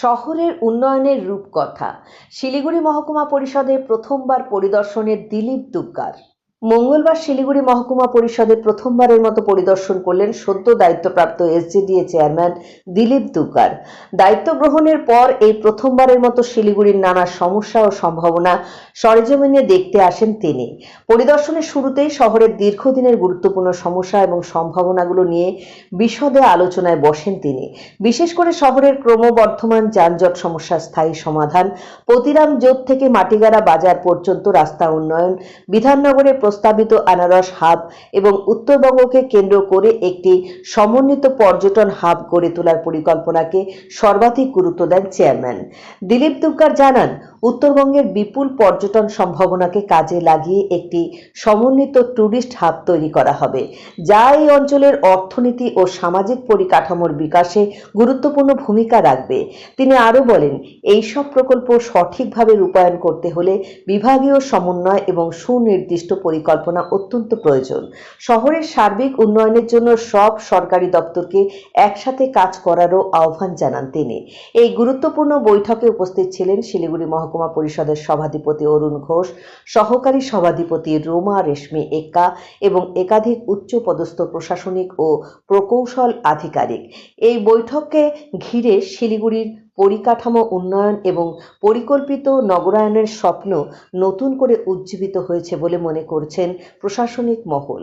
শহরের উন্নয়নের রূপকথা। শিলিগুড়ি মহকুমা পরিষদে প্রথমবার পরিদর্শনে দিলীপ দুগ্গার। মঙ্গলবার শিলিগুড়ি মহকুমা পরিষদে প্রথমবারের মতো পরিদর্শন করলেন সদ্য দায়িত্বপ্রাপ্ত এসজিডিএ চেয়ারম্যান দিলীপ দুকার দায়িত্ব গ্রহণের পর এই প্রথমবারের মতো শিলিগুড়ির নানা সমস্যা ও সম্ভাবনা সরেজমিনে দেখতে আসেন তিনি। পরিদর্শনের শুরুতেই শহরের দীর্ঘদিনের গুরুত্বপূর্ণ সমস্যা এবং সম্ভাবনাগুলো নিয়ে বিশদে আলোচনায় বসেন তিনি। বিশেষ করে শহরের ক্রমবর্ধমান যানজট সমস্যার স্থায়ী সমাধান, পতিরাম জোট থেকে মাটিগাড়া বাজার পর্যন্ত রাস্তা উন্নয়ন বিধাননগরে প্রস্তাবিত আনারস হাব এবং উত্তরবঙ্গকে কেন্দ্র করে একটি সমন্বিত পর্যটন হাব গড়ে তোলার পরিকল্পনাকে সর্বাধিক গুরুত্ব দেন চেয়ারম্যান। দিলীপ দুগ্গার জানান উত্তরবঙ্গের বিপুল পর্যটন সম্ভাবনাকে কাজে লাগিয়ে একটি সমন্বিত ট্যুরিস্ট হাব তৈরি করা হবে, যা এই অঞ্চলের অর্থনীতি ও সামাজিক পরিকাঠামোর বিকাশে গুরুত্বপূর্ণ ভূমিকা রাখবে। তিনি আরও বলেন এই সব প্রকল্প সঠিকভাবে রূপায়ণ করতে হলে বিভাগীয় সমন্বয় এবং সুনির্দিষ্ট পরিকল্পনা অত্যন্ত প্রয়োজন। শহরের সার্বিক উন্নয়নের জন্য সব সরকারি দপ্তরকে একসাথে কাজ করারও আহ্বান জানান তিনি। এই গুরুত্বপূর্ণ বৈঠকে উপস্থিত ছিলেন শিলিগুড়ি মহকুমা পরিষদের সভাধিপতি অরুণ ঘোষ, সহকারী সভাধিপতি রোমা রেশমি এক্কা এবং একাধিক উচ্চপদস্থ প্রশাসনিক ও প্রকৌশল আধিকারিক। এই বৈঠককে ঘিরে শিলিগুড়ির পরিকাঠামো উন্নয়ন এবং পরিকল্পিত নগরায়নের স্বপ্ন নতুন করে উজ্জীবিত হয়েছে বলে মনে করছেন প্রশাসনিক মহল।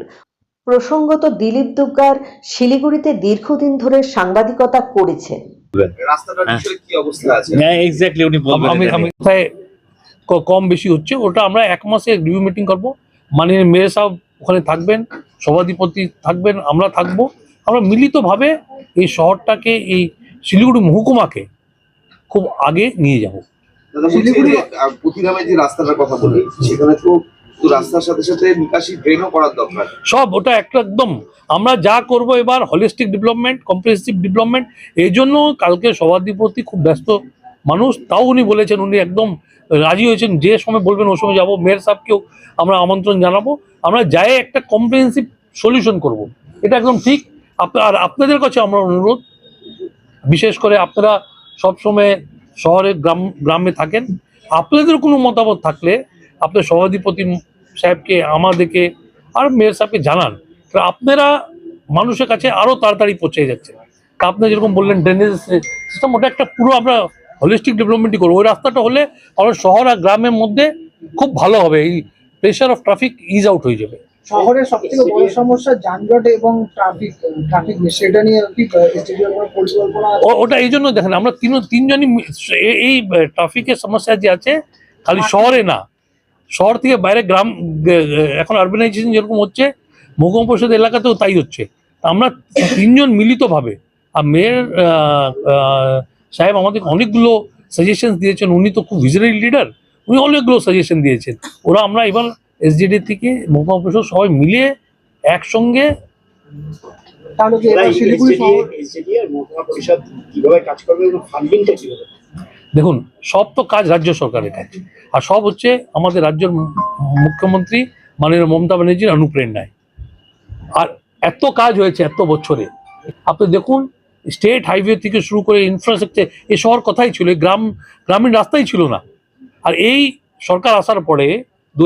প্রসঙ্গত দিলীপ দুগ্গার শিলিগুড়িতে দীর্ঘদিন ধরে সাংবাদিকতা করেছেন। রাস্তাটার হ্যাঁ। বিষয়ে কি অবস্থা আছে? হ্যাঁ এক্স্যাক্টলি উনি বলবেন আমি এটা আমি নিয়ে। কোথায় কম বেশি হচ্ছে ওটা আমরা এক মাসে রিভিউ মিটিং করব। মাননীয় মেয়র সাহেব ওখানে থাকবেন সভাধিপতি থাকবেন আমরা থাকব। আমরা মিলিতভাবে এই শহরটাকে এই শিলিগুড়ি মহকুমাকে খুব আগে নিয়ে যাব। দাদা যে পুঁথিরামের যে রাস্তাটার কথা বলি সেখানে তো রাস্তার সাথে সাথে সব, ওটা একটা একদম, আমরা যা এবার হলিস্টিক ডেভেলপমেন্ট এই জন্য কালকে খুব ব্যস্ত মানুষ, তাও উনি বলেছেন, উনি একদম রাজি হয়েছেন, যে সময় বলবেন ওই সময় যাব মেয়র সাহেবকেও আমরা আমন্ত্রণ জানাব। আমরা যাই একটা কম্প্রিহেন্সিভ সলিউশন করব। এটা একদম ঠিক। আপনার আপনাদের কাছে আমরা অনুরোধ, বিশেষ করে আপনারা সবসময় শহরে গ্রাম, গ্রামে থাকেন। আপনাদের কোনো মতামত থাকলে আপনার সভাধিপতি সাহেবকে আমাদেরকে আর মেয়র সাহেবকে জানান। তো আপনারা মানুষের কাছে আরও তাড়াতাড়ি পৌঁছে যাচ্ছে। তা আপনি যেরকম বললেন ড্রেনেজ সিস্টেম ওটা একটা পুরো আমরা হলিস্টিক ডেভেলপমেন্টই করব। ওই রাস্তাটা হলে আমার শহর আর গ্রামের মধ্যে খুব ভালো হবে। এই pressure of traffic ease out হয়ে যাবে। শহরের সব থেকে বড় সমস্যা যানজট এবং ট্রাফিক ট্রাফিক সেটা নিয়ে কি ওটা এই জন্য দেখেন আমরা তিন তিনজনই এই ট্রাফিকের সমস্যা যে আছে খালি শহরে না। শহর থেকে বাইরে গ্রাম এখন আরবানাইজেশন যেরকম হচ্ছে মহকুমা পরিষদ এলাকাতেও তাই হচ্ছে। আমরা তিনজন মিলিতভাবে আর মেয়র সাহেব আমাদের অনেকগুলো সাজেশন দিয়েছেন উনি তো খুব ভিজনারি লিডার উনি অনেকগুলো সাজেশন দিয়েছেন। ওরা আমরা এবার এসডিডি থেকে মহকুমা পরিষদ সবাই মিলে একসঙ্গে তাহলে কি এবার শিলিগুড়ি শহর এসডিডি আর মহকুমা পরিষদ কীভাবে কাজ করবে এবং ফান্ডিংটা কীভাবে? দেখুন, সব তো কাজ রাজ্য সরকারের কাজ। আর সব হচ্ছে আমাদের রাজ্যের মুখ্যমন্ত্রী মাননীয় মমতা ব্যানার্জির অনুপ্রেরণায়। আর এত কাজ হয়েছে এত বছরে। আপনি দেখুন, স্টেট হাইওয়ে থেকে শুরু করে ইনফ্রাস্ট্রাকচার এ শহর কথাই ছিল? গ্রাম, গ্রামীণ রাস্তাই ছিল না। আর এই সরকার আসার পরে দু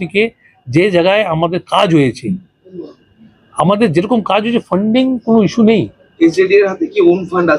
থেকে যে জায়গায় আমাদের কাজ হয়েছে, আমাদের যেরকম কাজ হয়েছে ফান্ডিং কোনো ইস্যু নেই। হাতে কি ওন ফান্ড আছে?